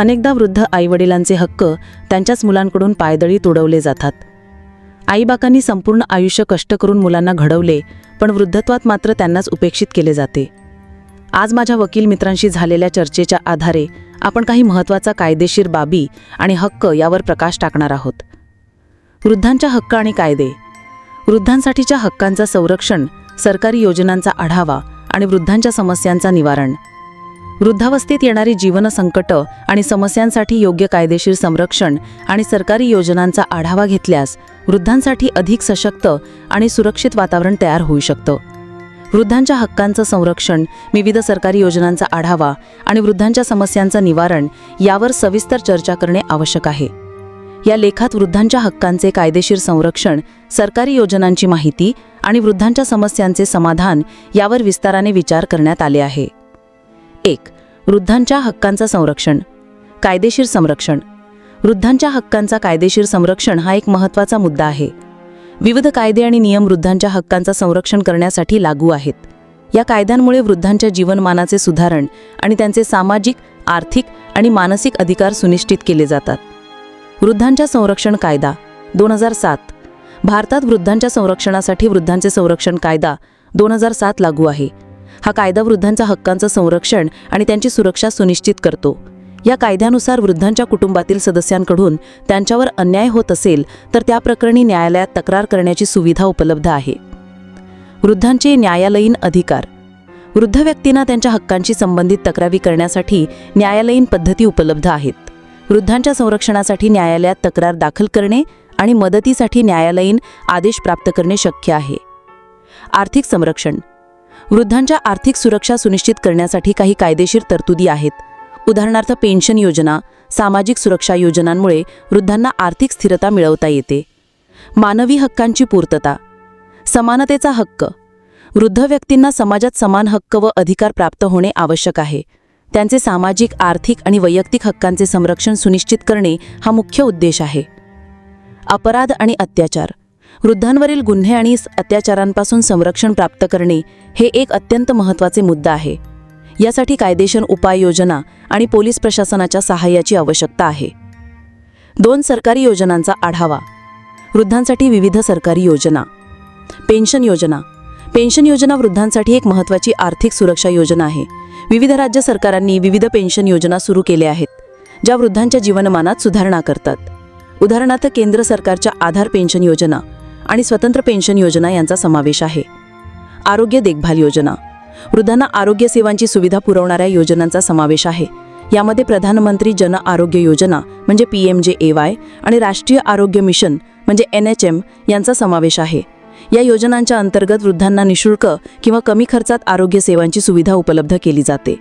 अनेकदा वृद्ध आईवडिलांचे हक्क त्यांच्याच मुलांकडून पायदळी तुडवले जातात. आईबाकांनी संपूर्ण आयुष्य कष्ट करून मुलांना घडवले पण वृद्धत्वात मात्र त्यांनाच उपेक्षित केले जाते. आज माझ्या वकील मित्रांशी झालेल्या चर्चेच्या आधारे आपण काही महत्त्वाचा कायदेशीर बाबी आणि हक्क यावर प्रकाश टाकणार आहोत. वृद्धांच्या हक्क आणि कायदे. वृद्धांसाठीच्या हक्कांचा संरक्षण सरकारी योजनांचा आढावा आणि वृद्धांच्या समस्यांचा निवारण. वृद्धावस्थेत येणारी जीवन संकट आणि समस्यांसाठी योग्य कायदेशीर संरक्षण आणि सरकारी योजनांचा आढावा घेतल्यास वृद्धांसाठी अधिक सशक्त आणि सुरक्षित वातावरण तयार होऊ शकतं. वृद्धांच्या हक्कांचं संरक्षण विविध सरकारी योजनांचा आढावा आणि वृद्धांच्या समस्यांचं निवारण यावर सविस्तर चर्चा करणे आवश्यक आहे. या लेखात वृद्धांच्या हक्कांचे कायदेशीर संरक्षण सरकारी योजनांची माहिती आणि वृद्धांच्या समस्यांचे समाधान यावर विस्ताराने विचार करण्यात आले आहे. एक वृद्धांच्या हक्कांचं संरक्षण. कायदेशीर संरक्षण. वृद्धांच्या हक्कांचा कायदेशीर संरक्षण हा एक महत्त्वाचा मुद्दा आहे. विविध कायदे आणि नियम वृद्धांच्या हक्कांचं संरक्षण करण्यासाठी लागू आहेत. या कायद्यांमुळे वृद्धांच्या जीवनमानाचे सुधारण आणि त्यांचे सामाजिक आर्थिक आणि मानसिक अधिकार सुनिश्चित केले जातात. वृद्धांच्या संरक्षण कायदा दोन हजार सात. भारतात वृद्धांच्या संरक्षणासाठी वृद्धांचे संरक्षण कायदा दोन हजार सात लागू आहे. हा कायदा वृद्धांच्या हक्कांचं संरक्षण आणि त्यांची सुरक्षा सुनिश्चित करतो. या कायद्यानुसार वृद्धांच्या कुटुंबातील सदस्यांकडून त्यांच्यावर अन्याय होत असेल तर त्या प्रकरणी न्यायालयात तक्रार करण्याची सुविधा उपलब्ध आहे. वृद्धांचे न्यायालयीन अधिकार. वृद्ध व्यक्तींना त्यांच्या हक्कांशी संबंधित तक्रारी करण्यासाठी न्यायालयीन पद्धती उपलब्ध आहेत. वृद्धांच्या संरक्षणासाठी न्यायालयात तक्रार दाखल करणे आणि मदतीसाठी न्यायालयीन आदेश प्राप्त करणे शक्य आहे. आर्थिक संरक्षण. वृद्धांच्या आर्थिक सुरक्षा सुनिश्चित करण्यासाठी काही कायदेशीर तरतुदी आहेत. उदाहरणार्थ पेन्शन योजना सामाजिक सुरक्षा योजनांमुळे वृद्धांना आर्थिक स्थिरता मिळवता येते. मानवी हक्कांची पूर्तता. समानतेचा हक्क. वृद्ध व्यक्तींना समाजात समान हक्क व अधिकार प्राप्त होणे आवश्यक आहे. त्यांचे सामाजिक आर्थिक आणि वैयक्तिक हक्कांचे संरक्षण सुनिश्चित करणे हा मुख्य उद्देश आहे. अपराध आणि अत्याचार. वृद्धांवरील गुन्हे आणि अत्याचारांपासून संरक्षण प्राप्त करणे हे एक अत्यंत महत्त्वाचे मुद्दा आहे. यासाठी कायदेशीर उपाययोजना आणि पोलीस प्रशासनाच्या सहाय्याची आवश्यकता आहे. दोन सरकारी योजनांचा आढावा. वृद्धांसाठी विविध सरकारी योजना. पेन्शन योजना. पेन्शन योजना वृद्धांसाठी एक महत्त्वाची आर्थिक सुरक्षा योजना आहे. विविध राज्य सरकारांनी विविध पेन्शन योजना सुरू केल्या आहेत ज्या वृद्धांच्या जीवनमानात सुधारणा करतात. उदाहरणार्थ केंद्र सरकारच्या आधार पेन्शन योजना आणि स्वतंत्र पेन्शन योजना यांचा समावेश आहे. आरोग्य देखभाल योजना. वृद्धांना आरोग्य सेवांची सुविधा पुरवणाऱ्या योजनांचा समावेश आहे. यामध्ये प्रधानमंत्री जन आरोग्य योजना म्हणजे पी एम जे ए वाय आणि राष्ट्रीय आरोग्य मिशन म्हणजे एन एच एम यांचा समावेश आहे. या योजनांच्या अंतर्गत वृद्धांना निशुल्क किंवा कमी खर्चात आरोग्य सेवांची सुविधा उपलब्ध केली जाते.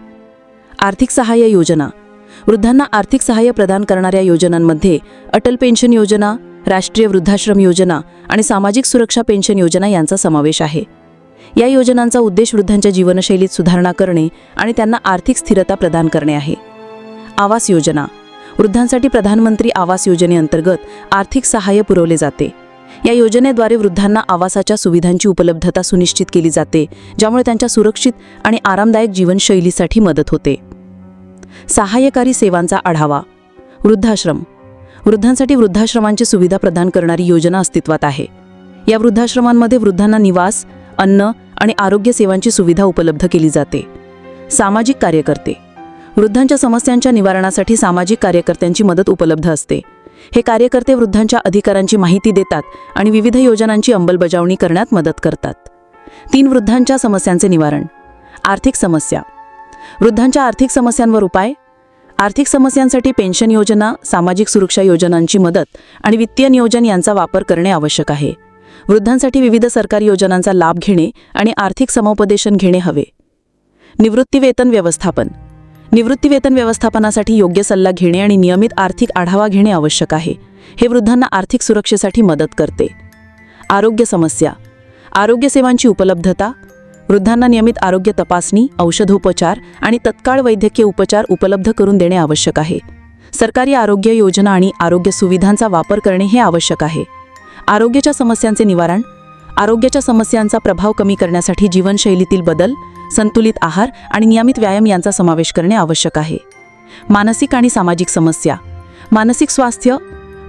आर्थिक सहाय्य योजना. वृद्धांना आर्थिक सहाय्य प्रदान करणाऱ्या योजनांमध्ये अटल पेन्शन योजना राष्ट्रीय वृद्धाश्रम योजना आणि सामाजिक सुरक्षा पेन्शन योजना यांचा समावेश आहे. या योजनांचा उद्देश वृद्धांच्या जीवनशैलीत सुधारणा करणे आणि त्यांना आर्थिक स्थिरता प्रदान करणे आहे. आवास योजना. वृद्धांसाठी प्रधानमंत्री आवास योजनेअंतर्गत आर्थिक सहाय्य पुरवले जाते. या योजनेद्वारे वृद्धांना आवासाच्या सुविधांची उपलब्धता सुनिश्चित केली जाते ज्यामुळे त्यांच्या सुरक्षित आणि आरामदायक जीवनशैलीसाठी मदत होते. सहाय्यकारी सेवांचा आढावा. वृद्धाश्रम. वृद्धांसाठी वृद्धाश्रमांची सुविधा प्रदान करणारी योजना अस्तित्वात आहे. या वृद्धाश्रमांमध्ये वृद्धांना निवास अन्न आणि आरोग्य सेवांची सुविधा उपलब्ध केली जाते. सामाजिक कार्यकर्ते. वृद्धांच्या समस्यांच्या निवारणासाठी सामाजिक कार्यकर्त्यांची मदत उपलब्ध असते. हे कार्यकर्ते वृद्धांच्या अधिकारांची माहिती देतात आणि विविध योजनांची अंमलबजावणी करण्यात मदत करतात. तीन वृद्धांच्या समस्यांचे निवारण. आर्थिक समस्या. वृद्धांच्या आर्थिक समस्यांवर उपाय आर्थिक समस्यांसाठी पेन्शन योजना सामाजिक सुरक्षा योजनांची मदत आणि वित्तीय नियोजन यांचा वापर करणे आवश्यक आहे. वृद्धांसाठी विविध सरकारी योजनांचा लाभ घेणे आणि आर्थिक समुपदेशन घेणे हवे. निवृत्तीवेतन व्यवस्थापन. निवृत्तीवेतन व्यवस्थापनासाठी योग्य सल्ला घेणे आणि नियमित आर्थिक आढावा घेणे आवश्यक आहे. हे वृद्धांना आर्थिक सुरक्षेसाठी मदत करते. आरोग्य समस्या. आरोग्य सेवांची उपलब्धता वृद्धांना नियमित आरोग्य तपासणी औषधोपचार आणि तत्काळ वैद्यकीय उपचार उपलब्ध करून देणे आवश्यक आहे. सरकारी आरोग्य योजना आणि आरोग्य सुविधांचा वापर करणे हे आवश्यक आहे. आरोग्याच्या समस्यांचे निवारण आरोग्याच्या समस्यांचा प्रभाव कमी करण्यासाठी जीवनशैलीतील बदल संतुलित आहार आणि नियमित व्यायाम यांचा समावेश करणे आवश्यक आहे. मानसिक आणि सामाजिक समस्या मानसिक स्वास्थ्य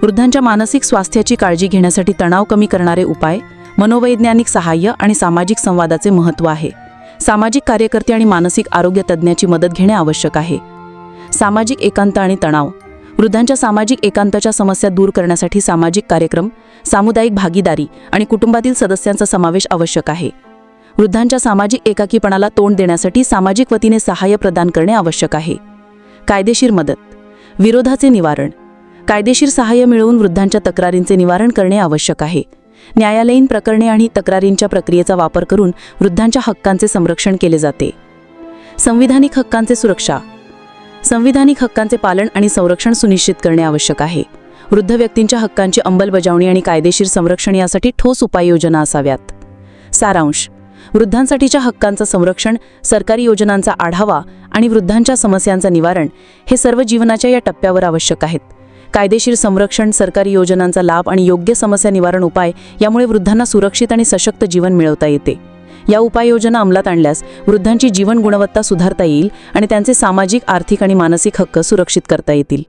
वृद्धांच्या मानसिक स्वास्थ्याची काळजी घेण्यासाठी तणाव कमी करणारे उपाय मनोवैज्ञानिक सहाय्य आणि सामाजिक संवादाचे महत्त्व आहे. सामाजिक कार्यकर्ते आणि मानसिक आरोग्य तज्ज्ञाची मदत घेणे आवश्यक आहे. सामाजिक एकांत आणि तणाव. वृद्धांच्या सामाजिक एकांताच्या समस्या दूर करण्यासाठी सामाजिक कार्यक्रम सामुदायिक भागीदारी आणि कुटुंबातील सदस्यांचा समावेश आवश्यक आहे. वृद्धांच्या सामाजिक एकाकीपणाला तोंड देण्यासाठी सामाजिक वतीने सहाय्य प्रदान करणे आवश्यक आहे. कायदेशीर मदत. विरोधाचे निवारण. कायदेशीर सहाय्य मिळवून वृद्धांच्या तक्रारींचे निवारण करणे आवश्यक आहे. न्यायालयीन प्रकरणे आणि तक्रारींच्या प्रक्रियेचा वापर करून वृद्धांच्या हक्कांचे संरक्षण केले जाते. संविधानिक हक्कांचे सुरक्षा. संविधानिक हक्कांचे पालन आणि संरक्षण सुनिश्चित करणे आवश्यक आहे. वृद्ध व्यक्तींच्या हक्कांची अंमलबजावणी आणि कायदेशीर संरक्षण यासाठी ठोस उपाययोजना असाव्यात. सारांश. वृद्धांसाठीच्या हक्कांचं संरक्षण सरकारी योजनांचा आढावा आणि वृद्धांच्या समस्यांचं निवारण हे सर्व जीवनाच्या या टप्प्यावर आवश्यक आहेत. कायदेशीर संरक्षण सरकारी योजनांचा लाभ आणि योग्य समस्या निवारण उपाय यामुळे वृद्धांना सुरक्षित आणि सशक्त जीवन मिळवता येते. या उपाययोजना अंमलात आणल्यास वृद्धांची जीवन गुणवत्ता सुधारता येईल आणि त्यांचे सामाजिक आर्थिक आणि मानसिक हक्क सुरक्षित करता येतील.